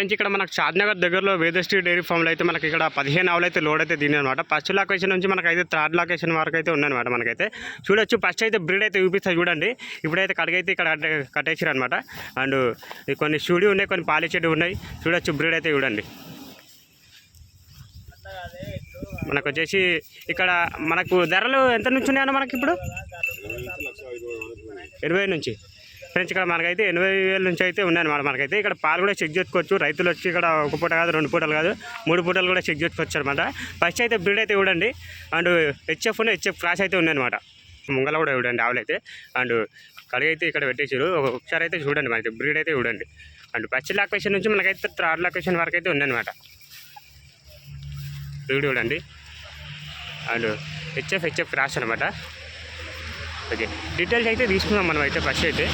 Friends ఇక్కడ మనకు షాద్నగర్ దగ్గరలో వేదశ్రీ డైరీ ఫామ్లో అయితే మనకి ఇక్కడ పదిహేను ఆవులు అయితే లోడ్ అయితే దీని అనమాట ఫస్ట్ లొకేషన్ నుంచి మనకైతే అయితే థర్డ్ లొకేషన్ వరకు అయితే ఉందన్నమాట మనకైతే. చూడొచ్చు ఫస్ట్ అయితే బ్రీడ్ అయితే చూపిస్తా చూడండి. ఇప్పుడైతే కడగైతే ఇక్కడ కట్టేసారు అనమాట అండ్ కొన్ని షూడి ఉన్నాయి కొన్ని పాలిచెడ్డి ఉన్నాయి. చూడొచ్చు బ్రీడ్ అయితే చూడండి. మనకు వచ్చేసి ఇక్కడ మనకు ధరలు ఎంత నుంచి ఉన్నాయన్న మనకి ఇప్పుడు? ఇరవై నుంచి. ఫ్రెండ్స్ ఇక్కడ మనకైతే ఎనభై వేల నుంచి అయితే ఉన్నాయన్నమాట మనకైతే ఇక్కడ పాలు కూడా చెక్ చేసుకోవచ్చు. రైతులు వచ్చి ఇక్కడ ఒక పూట కాదు రెండు పూటలు కాదు మూడు పూటలు కూడా చెక్ చేసుకోవచ్చు అనమాట ఫస్ట్ అయితే బ్రీడ్ అయితే చూడండి. అండ్ హెచ్ఎఫ్ హెచ్ఎఫ్ క్లాస్ అయితే ఉందన్నమాట ముంగల కూడా చూడండి ఆవులు అయితే. అండ్ కడిగైతే ఇక్కడ పెట్టేసారు ఒకసారి అయితే చూడండి మనకి బ్రీడ్ అయితే చూడండి. అండ్ ఫస్ట్ లొకేషన్ నుంచి మనకైతే థర్డ్ లొకేషన్ వరకు అయితే ఉందన్నమాట బ్రీడ్ చూడండి. అండ్ హెచ్ఎఫ్ హెచ్ఎఫ్ క్రాస్ అనమాట ఓకే. డీటెయిల్స్ అయితే తీసుకుందాం మనం అయితే ఫస్ట్ అయితే.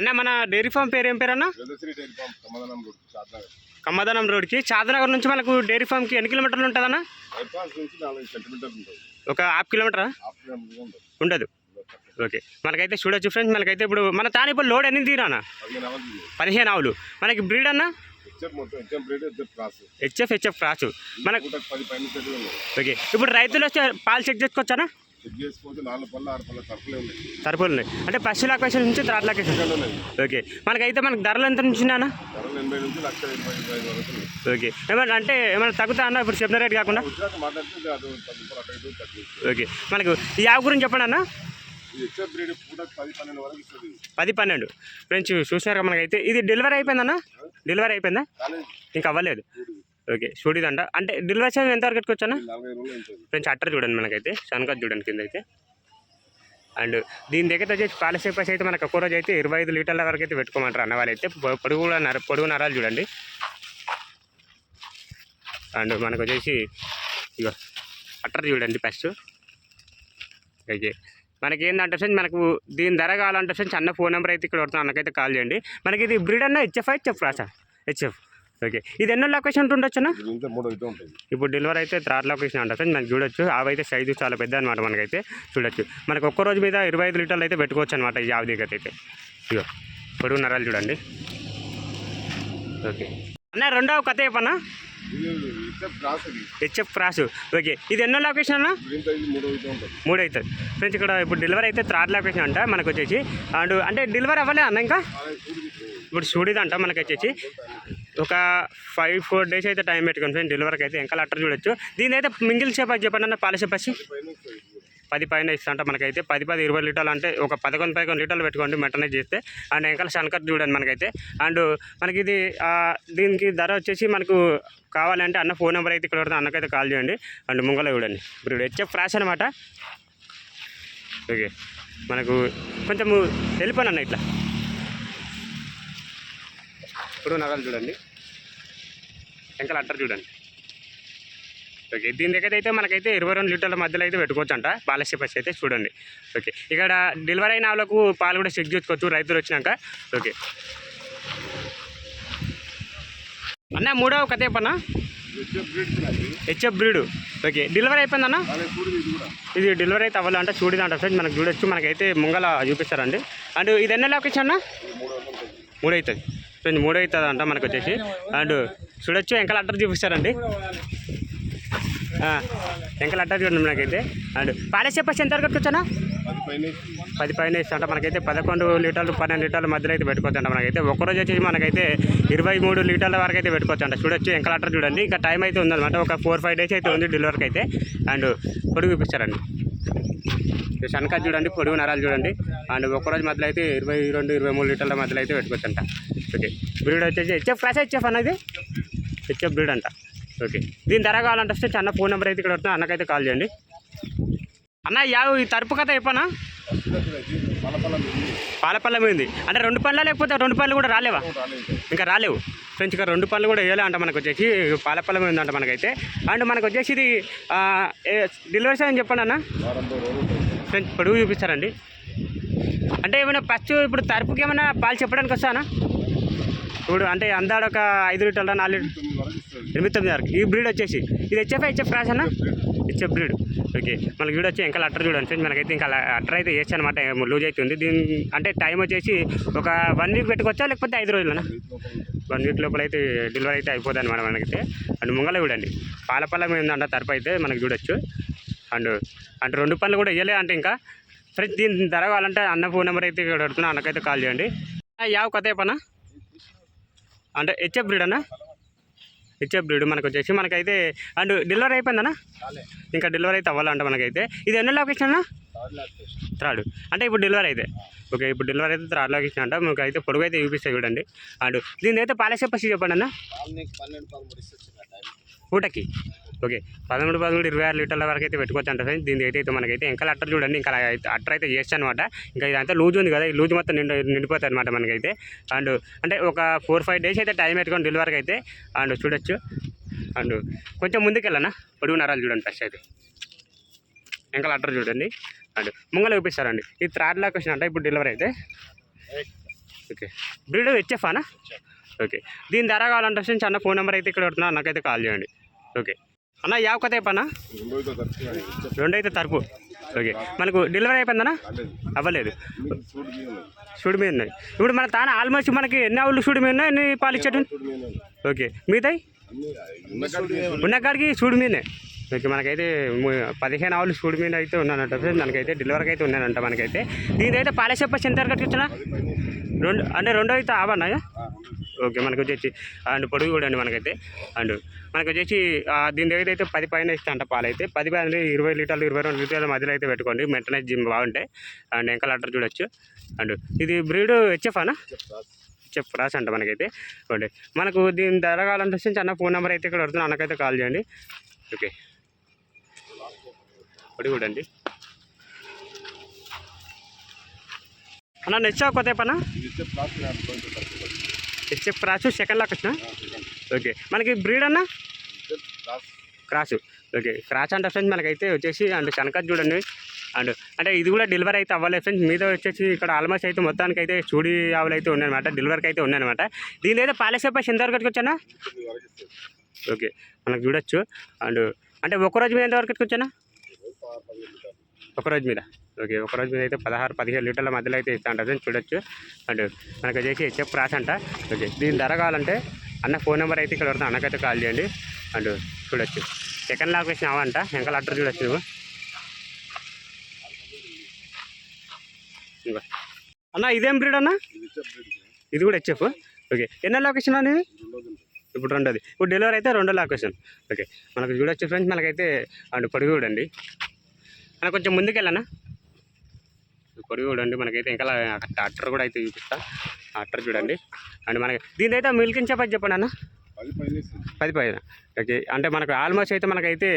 అన్న మన డైరీ ఫామ్ పేరు ఏం పేరు అన్న? కమ్మదనం రోడ్కి. చాదనగర్ నుంచి మనకు డైరీ ఫామ్కి ఎన్ని కిలోమీటర్లు ఉంటుంది ఒక హాఫ్ కిలోమీటరా? ఉండదు. ఓకే. మనకైతే చూడొచ్చు ఫ్రెండ్స్ మనకైతే ఇప్పుడు మన తాను ఇప్పుడు లోడ్ ఎన్ని తీరానా పదిహేను ఆవులు మనకి బ్రీడ్ అన్న? HF HF cross. మనకు ఓకే. ఇప్పుడు రైతులు వస్తే పాలు చెక్ చేసుకోవచ్చానా చెక్ చేసుకోవచ్చు. నాలుగు పళ్ళ ఆరు పళ్ళ తరపులే ఉన్నాయి. తరపులు ఉన్నాయి. అంటే ఫస్ట్ లొకేషన్ నుంచి థర్డ్ లొకేషన్. ఉన్నాయి. ఓకే. మనకైతే మనకు ధరలు ఎంత నుంచి అన్న ధరలు ఎనభై నుంచి లక్ష ఎనభై ఐదు వరకు ఉన్నాయి. ఓకే. ఏమన్నా అంటే ఏమైనా తగ్గుతా అన్న? ఇప్పుడు చెప్పిన రేట్ కాకుండా? గుజరాత్ మాట్లాడితే అది తగ్గు అటు ఇటు తగ్గి ఓకే. మనకు ఈ యావ గురించి చెప్పండి అన్న. పది పన్నెండు వరకు ఇస్తుంది. పది పన్నెండు. ఫ్రెండ్స్ చూసినారు మనకైతే. ఇది డెలివరీ అయిపోయిందన్న డెలివరీ అయిపోయిందా? కానీ ఇంకా అవ్వలేదు. ఓకే చూడిదంట అంటే డెలివరీ ఛార్జ్ ఎంత వరకు ఉంటుంది ఫ్రెండ్స్ అట్టర్ చూడండి మనకైతే. శనగ చూడండి కింద అయితే అండ్ దీని దగ్గర వచ్చేసి పాలసీపస్ అయితే మనకు ఒక్కో రోజు అయితే ఇరవై ఐదు లీటర్ల వరకు అయితే పెట్టుకోమంటారు అన్న వాళ్ళైతే. పొడుగు కూడా నర పొడుగు నరాలు చూడండి. అండ్ మనకు వచ్చేసి ఇగో అట్టర్ చూడండి ఫస్ట్. ఓకే. మనకి ఏంటంటే ఫ్రెండ్స్ మనకు దీని ధర కావాలంటే ఫ్రెండ్స్ అన్న ఫోన్ నెంబర్ అయితే ఇక్కడ కొడుతున్నా అన్నకైతే కాల్ చేయండి. మనకి ఇది బ్రీడ్ అన్న హెచ్ఎఫ్ హెచ్ఎఫ్ రాసా హెచ్ఎఫ్. ఓకే. ఇది ఎన్నో లొకేషన్ ఉండొచ్చు అన్న? ఇది ఇంత మూడు అయితే ఉంటుంది. ఇప్పుడు డెలివరీ అయితే థర్డ్ లొకేషన్ అంటారు సార్ మనకు చూడొచ్చు. అవైతే సైజు చాలా పెద్ద అనమాట మనకైతే చూడొచ్చు. మనకు ఒక్క రోజు మీద ఇరవై ఐదు లీటర్లు అయితే పెట్టుకోవచ్చు అనమాట ఈ ఆవు దగ్గర అయితే ఇగో పొడుగు నరాలు చూడండి. ఓకే. అన్న రెండవ కథ చెప్పన్నా హెచ్ఎఫ్ క్రాస్. ఓకే. ఇది ఎన్నో లొకేషన్ అన్న? మూడు ఉంటుంది. అవుతుంది ఫ్రెండ్స్ ఇక్కడ ఇప్పుడు డెలివరీ అయితే థర్డ్ లొకేషన్ అంట మనకు వచ్చేసి. అండ్ అంటే డెలివరీ అవ్వలే అన్న ఇంకా. ఇప్పుడు చూడిదంట మనకి వచ్చేసి. ఒక ఫైవ్ ఫోర్ డేస్ అయితే టైం పెట్టుకోండి ఫ్రెండ్ డెలివరీకి అయితే ఇంకా లెటర్ చూడొచ్చు. దీని అయితే మింగిల్ షేప్ అది చెప్పండి అన్న పాల చెప్పేసి పది పైన ఇస్తా మనకైతే. పది పది ఇరవై లీటర్లు అంటే ఒక పదకొండు పదకొండు లీటర్లు పెట్టుకోండి మటన్ చేస్తే. అండ్ ఇంకా శనకర్ చూడండి మనకైతే. అండ్ మనకి ఇది దీనికి ధర వచ్చేసి మనకు కావాలంటే అన్న ఫోన్ నెంబర్ అయితే ఇక్కడ అన్నకైతే కాల్ చేయండి. అండ్ ముంగలో చూడండి. ఇప్పుడు హెచ్ఎఫ్ ఫ్రాష్ అనమాట ఓకే. మనకు కొంచెము వెళ్ళిపోను అన్న ఇట్లా. ఇప్పుడు నగలు చూడండి. టెంకలు అంటారు చూడండి. ఓకే దీని దగ్గర అయితే మనకైతే ఇరవై రెండు లీటర్ల మధ్యలో అయితే పెట్టుకోవచ్చు అంట పాలసీ పచ్చి అయితే చూడండి. ఓకే ఇక్కడ డెలివరీ అయిన వాళ్ళకు పాలు కూడా చెక్ చేసుకోవచ్చు రైతులు వచ్చినాక. ఓకే. అన్న మూడవ కథ చెప్పన్నా HF HF breed. Okay delivery అయిపోయిందన్న? ఇది డెలివరీ అయితే అవ్వాలంటే చూడదంట ఫ్రెండ్స్ మనకు చూడొచ్చు మనకైతే ముంగల చూపిస్తారండి. అండ్ ఇది ఎన్ని లొకేషన్ అన్న? ఇది మూడు అవుతుంది. ఫ్రెండ్స్ మూడు అవుతుంది అంట మనకు వచ్చేసి. అండ్ చూడొచ్చు. వెంకల అట్టర్ చూపిస్తారండి. వెంకల అట్టర్ చూడండి మనకైతే. అండ్ పాలసీ చెప్పేసి ఎంత వరకు వచ్చానా? పది పైన ఇస్తుంది. ఇస్తుంట మనకైతే పదకొండు లీటర్లు పన్నెండు లీటర్ల మధ్యలో అయితే పెట్టుకోవచ్చు అంట మనకైతే. ఒక్కరోజు వచ్చేసి మనకైతే ఇరవై మూడు లీటర్ల వరకు అయితే పెట్టుకోవచ్చు అంట. చూడొచ్చు. వెంకల అట్టర్ చూడండి. ఇంకా టైం అయితే ఉందన్నమాట. ఒక ఫోర్ ఫైవ్ డేస్ అయితే ఉంది డెలివరీకి అయితే. అండ్ పొడుగు చూపిస్తారండి. శనక చూడండి. పొడుగు నరాలు చూడండి. అండ్ ఒక్కరోజు మధ్యలో అయితే ఇరవై రెండు ఇరవై మూడు లీటర్ల మధ్యలో అయితే పెట్టుకోవచ్చు అంట. ఓకే. బ్రీడ్ వచ్చేసి హెచ్ఎఫ్ ఫ్రాష్ హెచ్ఎఫ్ అన్నది హెచ్ఎఫ్ బ్రీడ్ అంట. ఓకే దీని ధర కావాలంటే వస్తే అన్న ఫోన్ నెంబర్ అయితే ఇక్కడ వస్తున్నా అన్నకైతే కాల్ చేయండి. అన్న యావు ఈ తరుపు కథ చెప్పనా? చిన్న పాలపల్లె ఉంది అంటే రెండు పళ్ళ లేకపోతే రెండు పళ్ళు కూడా రాలేవా? ఇంకా రాలేవు. ఫ్రెండ్స్ ఇంకా రెండు పళ్ళు కూడా వేయాలంట అంట మనకు వచ్చేసి పాలపల్లె ఉందంట మనకైతే. అండ్ మనకు వచ్చేసి ఇది డెలివరీ అని చెప్పండి అన్న. ఫ్రెండ్స్ పొడుగు చూపిస్తారండి. అంటే ఏమైనా ఫస్ట్ ఇప్పుడు తరపుకి ఏమైనా పాలు చెప్పడానికి వస్తానా? ఇప్పుడు అంటే అందాడ ఒక ఐదు లీటర్ల నాలుగు లీటర్ ఎనిమిది తొమ్మిది వరకు. ఈ బ్రీడ్ వచ్చేసి ఇది హెచ్ఎఫ్ హెచ్ఎఫ్ రాస్ అన్న? ఇచ్చే బ్రీడ్ ఓకే. మనకి వీడు వచ్చి ఇంకా లెటర్ చూడండి ఫ్రెండ్స్. మనకైతే ఇంకా అట్టర్ అయితే వేసి అనమాట లూజ్ అవుతుంది దీని అంటే టైం వచ్చేసి ఒక వన్ వీక్ పెట్టుకోవచ్చా లేకపోతే ఐదు రోజులనా వన్ వీక్ లోపల అయితే డెలివరీ అయితే అయిపోతుంది అనమాట మనకైతే. అండ్ ముంగల చూడండి. పాల పళ్ళ మీద ఉందంట తరపు అయితే మనకి చూడొచ్చు. అండ్ అంటే రెండు పనులు కూడా ఇవ్వలే అంటే ఇంకా. ఫ్రెండ్స్ దీని ధర కావాలంటే అన్న ఫోన్ నెంబర్ అయితే ఇక్కడ అన్నకైతే కాల్ చేయండి. ఆ, యావ పనా అంటే హెచ్ఎఫ్ బ్రీడ్ అన్న? హెచ్ఎఫ్ బ్రీడ్ మనకు వచ్చేసి మనకైతే అండ్ డెలివరీ అయిపోయిందన్నా ఇంకా డెలివరీ అయితే అవ్వాలంట మనకైతే. ఇది ఎన్ని లొకేషన్ అన్న? థర్డ్ త్రాడు అంటే ఇప్పుడు డెలివరీ అయితే. ఓకే ఇప్పుడు డెలివరీ అయితే త్రాడ్ లొకేషన్ అంట. మీకు అయితే పొడుగు అయితే చూపిస్తాయి చూడండి. అండ్ దీని అయితే పాలసీ పసి చెప్పండి అన్న? పాలు ఓకే. పదమూడు పదమూడు ఇరవై ఆరు లీటర్ల వరకు అయితే పెట్టుకోవచ్చు అంట ఫ్రెండ్స్. దీని అయితే మనకైతే ఇంకా అట్టర్ చూడండి ఇంకా అయితే అట్టర్ అయితే చేస్తాను అనమాట ఇంకా ఇదంతా లూజ్ ఉంది కదా ఈ లూజ్ మొత్తం నిండి నిండిపోతుంది అనమాట మనకైతే. అండ్ అంటే ఒక ఫోర్ ఫైవ్ డేస్ అయితే టైం పెట్టుకొని డెలివరీకి అయితే అండ్ చూడొచ్చు. అండ్ కొంచెం ముందుకు వెళ్ళనా పొడుగు నరాలు చూడండి ఫస్ట్ అయితే. ఇంకా అట్టర్ చూడండి. అండ్ ముంగల చూపిస్తారండి. ఇది థర్డ్ లాక్ వచ్చిన అంటే ఇప్పుడు డెలివరీ అయితే. ఓకే. బ్రీడ్ హెచ్ఎఫ్ఆనా ఓకే. దీని ధర కావాలంటే అన్న ఫోన్ నెంబర్ అయితే ఇక్కడ పెడుతున్నా నాకైతే కాల్ చేయండి. ఓకే. అన్న యావ కథ అయిపోయినా తరపు. ఓకే. మనకు డెలివరీ అయిపోయిందనా అవ్వలేదు. చూడు మీద షూడ్ మీద ఉన్నాయి. ఇప్పుడు మన తాన ఆల్మోస్ట్ మనకి ఎన్ని ఆవులు షూడ్ మీద ఉన్నాయి ఎన్ని పాలు ఇచ్చేటు ఓకే. మిగతాయి? అన్ని ఉన్న కాడికి షూడ్ మీదనే. ఓకే మనకైతే పదిహేను ఆవులు షూడ్ మీద అయితే ఉన్నానంట ఫ్రెండ్స్ మనకైతే డెలివరీకి అయితే ఉన్నానంట మనకైతే. దీనిదైతే పాలసీ ఎంత వరకు రెండు అంటే రెండో అయితే ఆవన్నాయా ఓకే మనకు వచ్చేసి అండ్ పొడుగు కూడా అండి మనకైతే. అండ్ మనకు వచ్చేసి దీని దగ్గర అయితే పది పైన ఇస్తా అంట పాలు అయితే పది పైన ఇరవై లీటర్లు ఇరవై రెండు లీటర్ల మధ్యలో అయితే పెట్టుకోండి. మెయింటెనెన్స్ జిమ్ బాగుంటాయి అండ్ ఇంకా లటర్ చూడొచ్చు. అండ్ ఇది బ్రీడ్ హెచ్ఎఫ్ఆనా? చెప్పు చెప్ రాసి అంట మనకైతే. ఓకే మనకు దీని ధర కావాలంటే అన్న ఫోన్ నెంబర్ అయితే ఇక్కడ వస్తుంది అన్నకైతే కాల్ చేయండి. ఓకే. పొడి కూడా అన్న నెచ్చా కొత్త పనా? హెచ్ఎఫ్ రాసు సెకండ్ లాక్ వచ్చిన ఓకే. మనకి బ్రీడ్ అన్నా? Cross okay. క్రాస్ అంటే ఫ్రెండ్స్ మనకైతే వచ్చేసి అండ్ శనకత్ చూడండి. అండ్ అంటే ఇది కూడా డెలివరీ అయితే అవ్వలేదు ఫ్రెండ్స్. మీద వచ్చేసి ఇక్కడ ఆల్మోస్ట్ అయితే మొత్తానికి అయితే చూడి ఆవులు అయితే ఉన్నాయన్నమాట. డెలివరీకి అయితే ఉన్నాయన్నమాట. దీని అయితే పాలసీ పైసా ఎంత వరకు వచ్చానా? ఓకే. మనకు చూడొచ్చు. అండ్ అంటే ఒక రోజు మీద ఎంత వరకు వచ్చానా? ఒక రోజు మీద. ఓకే ఒక రోజు మీద అయితే పదహారు పదిహేను లీటర్ల మధ్యలో అయితే ఇస్తా అంట చూడొచ్చు. అండ్ మనకు వచ్చేసి హెచ్ఎఫ్ రాస్ అంట ఓకే దీని ధర కావాలంటే అన్న ఫోన్ నెంబర్ అయితే ఇక్కడ వరకు అన్నకైతే కాల్ చేయండి. అండ్ చూడొచ్చు. సెకండ్ లాక్ వేసిన అవంట వెంకల అడ్డర్ చూడొచ్చు నువ్వు. అన్న ఇదేం బ్రీడ్ అన్న? ఇది కూడా హెచ్ఎఫ్. ఓకే ఎన్నో లొకేషన్ అని ఇప్పుడు రెండోది. ఇప్పుడు డెలివరీ అయితే రెండో లొకేషన్. ఓకే మనకు చూడొచ్చు ఫ్రెండ్స్ మనకైతే అండ్ పొడుగు చూడండి. అన్న కొంచెం ముందుకెళ్ళనా? పొడుగు చూడండి మనకైతే ఇంకా అట్టర్ కూడా అయితే చూపిస్తా. అట్టర్ చూడండి. అండ్ మనకి దీని అయితే మిల్కింగ్ చెప్పని చెప్పండి అన్న. పది పైన పది ఓకే. అంటే మనకు ఆల్మోస్ట్ అయితే మనకైతే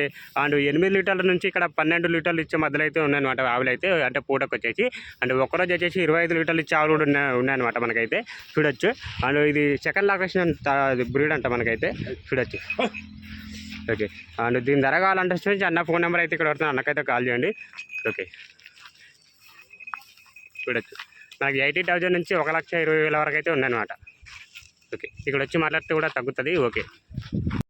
అండ్ ఎనిమిది లీటర్ల నుంచి ఇక్కడ పన్నెండు లీటర్లు ఇచ్చే మధ్యలో అయితే ఉన్నాయన్నమాట ఆవులు అయితే. అంటే పూటకు వచ్చేసి. అండ్ ఒక్కరోజు వచ్చేసి ఇరవై ఐదు లీటర్లు ఇచ్చే ఆవులు కూడా ఉన్నాయి ఉన్నాయన్నమాట మనకైతే. చూడొచ్చు. అండ్ ఇది సెకండ్ లొకేషన్ బ్రీడ్ అంట మనకైతే. చూడొచ్చు. ఓకే. అండ్ దీని ధర కావాలంటే అన్న ఫోన్ నెంబర్ అయితే ఇక్కడ వస్తుంది అన్నకైతే కాల్ చేయండి. ఓకే. చూడొచ్చు. మనకి ఎయిటీ థౌజండ్ నుంచి ఒక లక్ష ఇరవై వేల వరకు అయితే ఉందన్నమాట. ఓకే ఇక్కడ వచ్చి మాట్లాడితే కూడా తగ్గుతుంది ఓకే.